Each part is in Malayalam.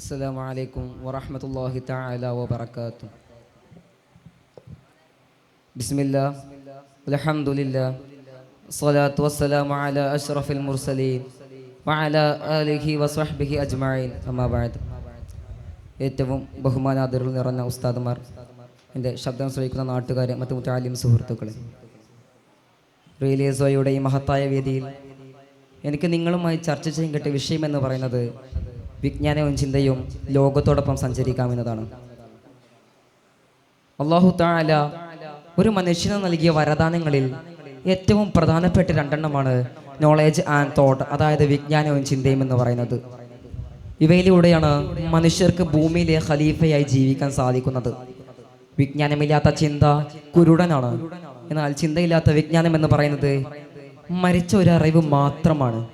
السلام عليكم ورحمة الله تعالى وبركاته بسم الله الحمد لله الصلاة والسلام على أشرف المرسلين وعلى آله وصحبه أجمعين أما بعد ഏറ്റവും ബഹുമാനാദരവ് നിറഞ്ഞ ഉസ്താദുമാർ എൻ്റെ ശബ്ദം ശ്രവിക്കുന്ന നാട്ടുകാരെ മറ്റു മുത്താലിം സുഹൃത്തുക്കളെ റിയലിയസോയുടെ ഈ മഹത്തായ വേദിയിൽ എനിക്ക് നിങ്ങളുമായി ചർച്ച ചെയ്യാൻ കിട്ടിയ വിഷയം എന്ന് പറയുന്നത് വിജ്ഞാനവും ചിന്തയും ലോകത്തോടൊപ്പം സഞ്ചരിക്കാമെന്നതാണ്. അള്ളാഹു താല ഒരു മനുഷ്യന് നൽകിയ വരദാനങ്ങളിൽ ഏറ്റവും പ്രധാനപ്പെട്ട രണ്ടെണ്ണമാണ് നോളേജ് ആൻഡ് തോട്ട് അതായത് വിജ്ഞാനവും ചിന്തയും എന്ന് പറയുന്നത്. ഇവയിലൂടെയാണ് മനുഷ്യർക്ക് ഭൂമിയിലെ ഖലീഫയായി ജീവിക്കാൻ സാധിക്കുന്നത്. വിജ്ഞാനമില്ലാത്ത ചിന്ത കുരുടനാണ്. എന്നാൽ ചിന്തയില്ലാത്ത വിജ്ഞാനം എന്ന് പറയുന്നത് മരിച്ച ഒരു അറിവ് മാത്രമാണ്.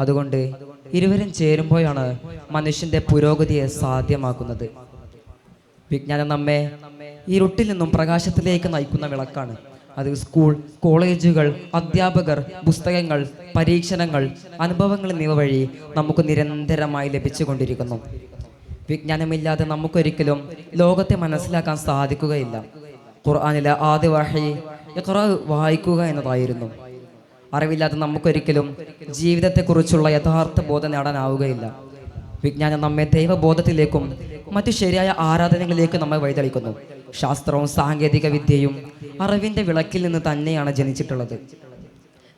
അതുകൊണ്ട് ഇരുവരും ചേരുമ്പോഴാണ് മനുഷ്യന്റെ പുരോഗതിയെ സാധ്യമാക്കുന്നത്. വിജ്ഞാനം നമ്മെ ഇരുട്ടിൽ നിന്നും പ്രകാശത്തിലേക്ക് നയിക്കുന്ന വിളക്കാണ്. അത് സ്കൂൾ കോളേജുകൾ അധ്യാപകർ പുസ്തകങ്ങൾ പരീക്ഷണങ്ങൾ അനുഭവങ്ങൾ എന്നിവ വഴി നമുക്ക് നിരന്തരമായി ലഭിച്ചുകൊണ്ടിരിക്കുന്നു. വിജ്ഞാനമില്ലാതെ നമുക്കൊരിക്കലും ലോകത്തെ മനസ്സിലാക്കാൻ സാധിക്കുകയില്ല. ഖുർആാനിലെ ആദ്യ വഹി വായിക്കുക എന്നതായിരുന്നു. അറിവില്ലാതെ നമുക്കൊരിക്കലും ജീവിതത്തെക്കുറിച്ചുള്ള യഥാർത്ഥ ബോധം നേടാനാവുകയില്ല. വിജ്ഞാനം നമ്മെ ദൈവബോധത്തിലേക്കും മറ്റു ശരിയായ ആരാധനകളിലേക്കും നമ്മെ വഴിതെളിക്കുന്നു. ശാസ്ത്രവും സാങ്കേതിക വിദ്യയും അറിവിന്റെ വിളക്കിൽ നിന്ന് തന്നെയാണ് ജനിച്ചിട്ടുള്ളത്.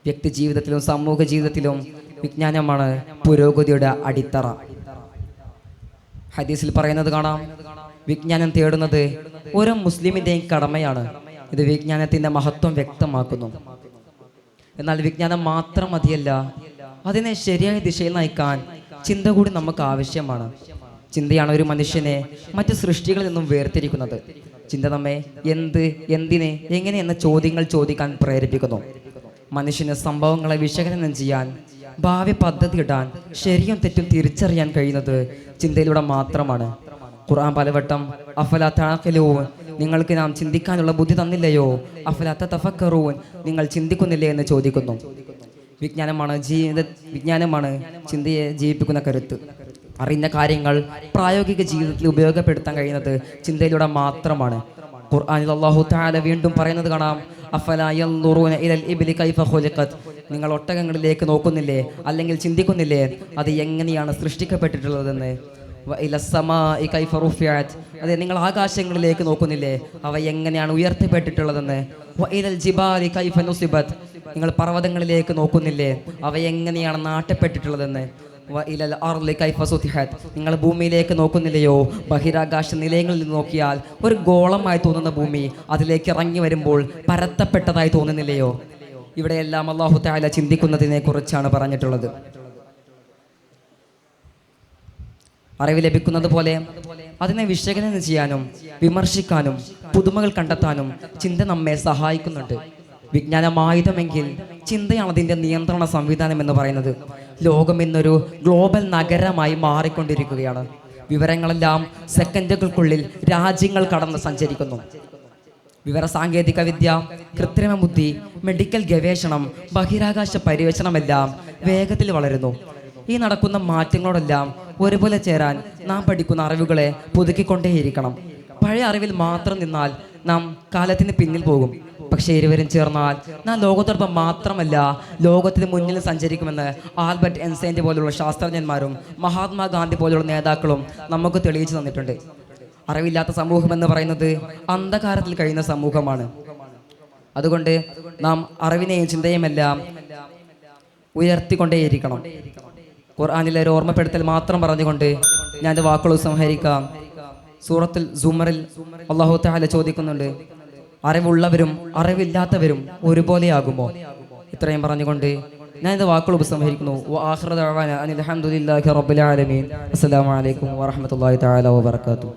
വ്യക്തി ജീവിതത്തിലും സമൂഹ ജീവിതത്തിലും വിജ്ഞാനമാണ് പുരോഗതിയുടെ അടിത്തറ. ഹദീസിൽ പറയുന്നത് കാണാം വിജ്ഞാനം തേടുന്നത് ഓരോ മുസ്ലിമിന്റെയും കടമയാണ്. ഇത് വിജ്ഞാനത്തിന്റെ മഹത്വം വ്യക്തമാക്കുന്നു. എന്നാൽ വിജ്ഞാനം മാത്രം മതിയല്ല അതിനെ ശരിയായ ദിശയിൽ നയിക്കാൻ ചിന്ത കൂടി നമുക്ക് ആവശ്യമാണ്. ചിന്തയാണ് ഒരു മനുഷ്യനെ മറ്റു സൃഷ്ടികളിൽ നിന്നും വേർതിരിക്കുന്നത്. ചിന്ത നമ്മെ എന്ത് എന്തിനെ എങ്ങനെ എന്ന ചോദ്യങ്ങൾ ചോദിക്കാൻ പ്രേരിപ്പിക്കുന്നു. മനുഷ്യന് സംഭവങ്ങളെ വിശകലനം ചെയ്യാൻ ഭാവി പദ്ധതി ഇടാൻ ശരിയും തെറ്റും തിരിച്ചറിയാൻ കഴിയുന്നത് ചിന്തയിലൂടെ മാത്രമാണ്. ഖുർആൻ പലവട്ടം അഫല താഖലൂൻ നിങ്ങൾക്ക് നാം ചിന്തിക്കാനുള്ള ബുദ്ധി തന്നില്ലയോ? അഫല തഫക്കറൂൻ നിങ്ങൾ ചിന്തിക്കുന്നില്ലേ എന്ന് ചോദിക്കുന്നു. വിജ്ഞാനമാണ് ജീവിത വിജ്ഞാനമാണ് ചിന്തയെ ജീവിപ്പിക്കുന്ന കരുത്ത്. അറിയുന്ന കാര്യങ്ങൾ പ്രായോഗിക ജീവിതത്തിൽ ഉപയോഗപ്പെടുത്താൻ കഴിയുന്നത് ചിന്തയിലൂടെ മാത്രമാണ്. ഖുർആനിൽ അള്ളാഹു താല വീണ്ടും പറയുന്നത് കാണാം. നിങ്ങൾ ഒട്ടകങ്ങളിലേക്ക് നോക്കുന്നില്ലേ? അല്ലെങ്കിൽ ചിന്തിക്കുന്നില്ലേ? അത് എങ്ങനെയാണ് സൃഷ്ടിക്കപ്പെട്ടിട്ടുള്ളതെന്ന്? അതെ നിങ്ങൾ ആകാശങ്ങളിലേക്ക് നോക്കുന്നില്ലേ? അവ എങ്ങനെയാണ് ഉയർത്തിപ്പെട്ടിട്ടുള്ളതെന്ന്? നിങ്ങൾ പർവതങ്ങളിലേക്ക് നോക്കുന്നില്ലേ? അവ എങ്ങനെയാണ് നാട്ടപ്പെട്ടിട്ടുള്ളതെന്ന്? നിങ്ങൾ ഭൂമിയിലേക്ക് നോക്കുന്നില്ലയോ? ബഹിരാകാശ നിലയങ്ങളിൽ നിന്ന് നോക്കിയാൽ ഒരു ഗോളമായി തോന്നുന്ന ഭൂമി അതിലേക്ക് ഇറങ്ങി വരുമ്പോൾ പരത്തപ്പെട്ടതായി തോന്നുന്നില്ലയോ? ഇവിടെയെല്ലാം അള്ളാഹു താല ചിന്തിക്കുന്നതിനെ കുറിച്ചാണ് പറഞ്ഞിട്ടുള്ളത്. അറിവ് ലഭിക്കുന്നത് പോലെ അതിനെ വിശകലനം ചെയ്യാനും വിമർശിക്കാനും പുതുമകൾ കണ്ടെത്താനും ചിന്ത നമ്മെ സഹായിക്കുന്നുണ്ട്. വിജ്ഞാനമായുധമെങ്കിൽ ചിന്തയാണ് അതിന്റെ നിയന്ത്രണ സംവിധാനം എന്ന് പറയുന്നത്. ലോകം ഇന്നൊരു ഗ്ലോബൽ നഗരമായി മാറിക്കൊണ്ടിരിക്കുകയാണ്. വിവരങ്ങളെല്ലാം സെക്കൻഡുകൾക്കുള്ളിൽ രാജ്യങ്ങൾ കടന്ന് സഞ്ചരിക്കുന്നു. വിവര സാങ്കേതിക വിദ്യ കൃത്രിമ ബുദ്ധി മെഡിക്കൽ ഗവേഷണം ബഹിരാകാശ പര്യവേഷണമെല്ലാം വേഗത്തിൽ വളരുന്നു. ഈ നടക്കുന്ന മാറ്റങ്ങളോടെല്ലാം ഒരുപോലെ ചേരാൻ നാം പഠിക്കുന്ന അറിവുകളെ പുതുക്കിക്കൊണ്ടേയിരിക്കണം. പഴയ അറിവിൽ മാത്രം നിന്നാൽ നാം കാലത്തിന് പിന്നിൽ പോകും. പക്ഷേ ഇരുവരും ചേർന്നാൽ നാം ലോകത്തോടൊപ്പം മാത്രമല്ല ലോകത്തിന് മുന്നിൽ സഞ്ചരിക്കുമെന്ന് ആൽബർട്ട് എൻസൈന്റെ പോലുള്ള ശാസ്ത്രജ്ഞന്മാരും മഹാത്മാഗാന്ധി പോലുള്ള നേതാക്കളും നമുക്ക് തെളിയിച്ചു തന്നിട്ടുണ്ട്. അറിവില്ലാത്ത സമൂഹം എന്ന് പറയുന്നത് അന്ധകാരത്തിൽ കഴിയുന്ന സമൂഹമാണ്. അതുകൊണ്ട് നാം അറിവിനെയും ചിന്തയുമെല്ലാം ഉയർത്തിക്കൊണ്ടേയിരിക്കണം. ഖുർആാനിലെ ഒരു ഓർമ്മപ്പെടുത്തൽ മാത്രം പറഞ്ഞുകൊണ്ട് ഞാൻ എന്റെ വാക്കുകൾ സംഹരിക്കാം. സൂറത്തിൽ സുമറിൽ അള്ളാഹു താല ചോദിക്കുന്നുണ്ട് അറിവുള്ളവരും അറിവില്ലാത്തവരും ഒരുപോലെയാകുമോ? ഇത്രയും പറഞ്ഞുകൊണ്ട് ഞാൻ എന്റെ വാക്കുകൾ ഉപസംഹരിക്കുന്നു. അസ്സലാമു അലൈക്കും വറഹ്മത്തുള്ളാഹി തആല വബറകാതുഹു.